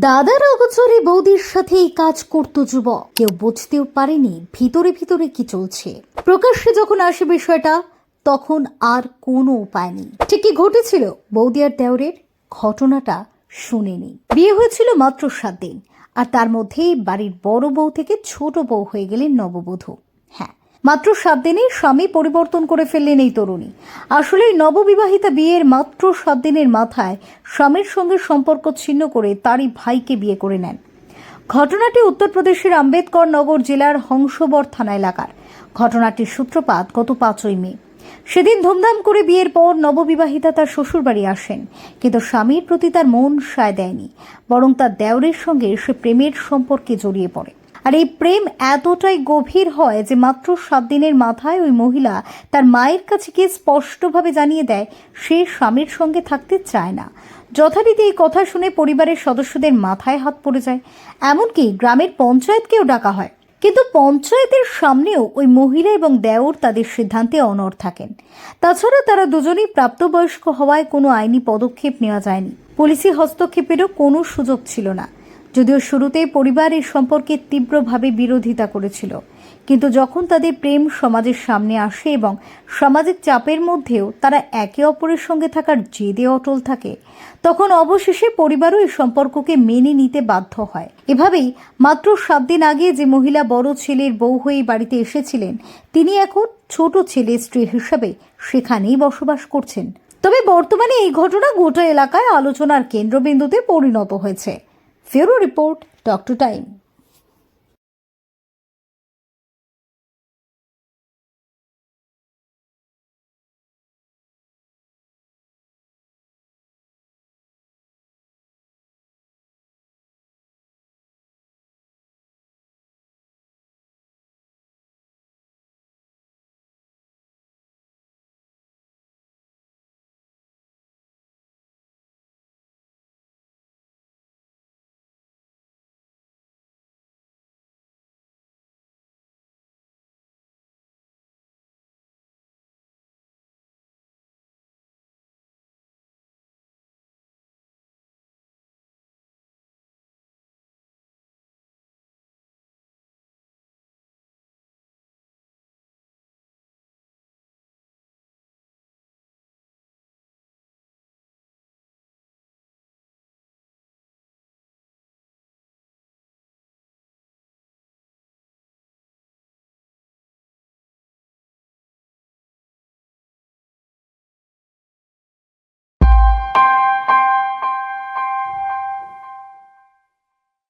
দাদার অগোচরে বৌদির সাথে এই কাজ করত যুবক। কেউ বুঝতেও পারেনি ভিতরে ভিতরে কি চলছে। প্রকাশ্যে যখন আসে বিষয়টা, তখন আর কোনো উপায় নেই। ঠিক কি ঘটেছিল, বৌদি আর দেওরের ঘটনাটা শুনেনি। বিয়ে হয়েছিল মাত্র সাত দিন, আর তার মধ্যেই বাড়ির বড় বউ থেকে ছোট বউ হয়ে গেলেন নববধূ। মাত্র সাত দিনেই স্বামী পরিবর্তন করে ফেললেন এই তরুণী। আসলে নববিবাহিতা বিয়ের মাত্র সাত দিনের মাথায় স্বামীর সঙ্গে সম্পর্ক ছিন্ন করে তারই ভাইকে বিয়ে করে নেন। ঘটনাটি উত্তরপ্রদেশের আম্বেদকর নগর জেলার হংসবর থানা এলাকার। ঘটনাটির সূত্রপাত গত পাঁচই মে। সেদিন ধুমধাম করে বিয়ের পর নববিবাহিতা তার শ্বশুরবাড়ি আসেন, কিন্তু স্বামীর প্রতি তার মন সায় দেয়নি, বরং তার দেওরের সঙ্গে সে প্রেমের সম্পর্কে জড়িয়ে পড়ে। আর এই প্রেম এতটাই গভীর হয় যে মাত্র সাত দিনের মাথায় ওই মহিলা তার মায়ের কাছে গিয়ে স্পষ্টভাবে জানিয়ে দেয়, সে স্বামীর সঙ্গে থাকতে চায় না। যথারীতি এই কথা শুনে পরিবারের সদস্যদের মাথায় হাত পড়ে যায়। এমনকি গ্রামের পঞ্চায়েতকেও ডাকা হয়। কিন্তু পঞ্চায়েতের সামনেও ওই মহিলা এবং দেওর তাদের সিদ্ধান্তে অনড় থাকেন। তাছাড়া তারা দুজনেই প্রাপ্তবয়স্ক হওয়ায় কোনো আইনি পদক্ষেপ নেওয়া যায়নি। পুলিশি হস্তক্ষেপেরও কোনো সুযোগ ছিল না। যদিও শুরুতেই পরিবার এই সম্পর্কে তীব্রভাবে বিরোধিতা করেছিল। কিন্তু যখন তাদের প্রেম সমাজের সামনে আসে এবং সামাজিক চাপের মধ্যেও তারা একে অপরের সঙ্গে থাকার জেদে অটল থাকে, তখন অবশেষে পরিবারও এই সম্পর্ককে মেনে নিতে বাধ্য হয়। এভাবেই মাত্র সাত দিন আগে যে মহিলা বড় ছেলের বউ হয়ে বাড়িতে এসেছিলেন, তিনি এখন ছোট ছেলে স্ত্রী হিসাবে সেখানেই বসবাস করছেন। তবে বর্তমানে এই ঘটনা গোটা এলাকায় আলোচনার কেন্দ্রবিন্দুতে পরিণত হয়েছে। Bureau Report, Talk to Time.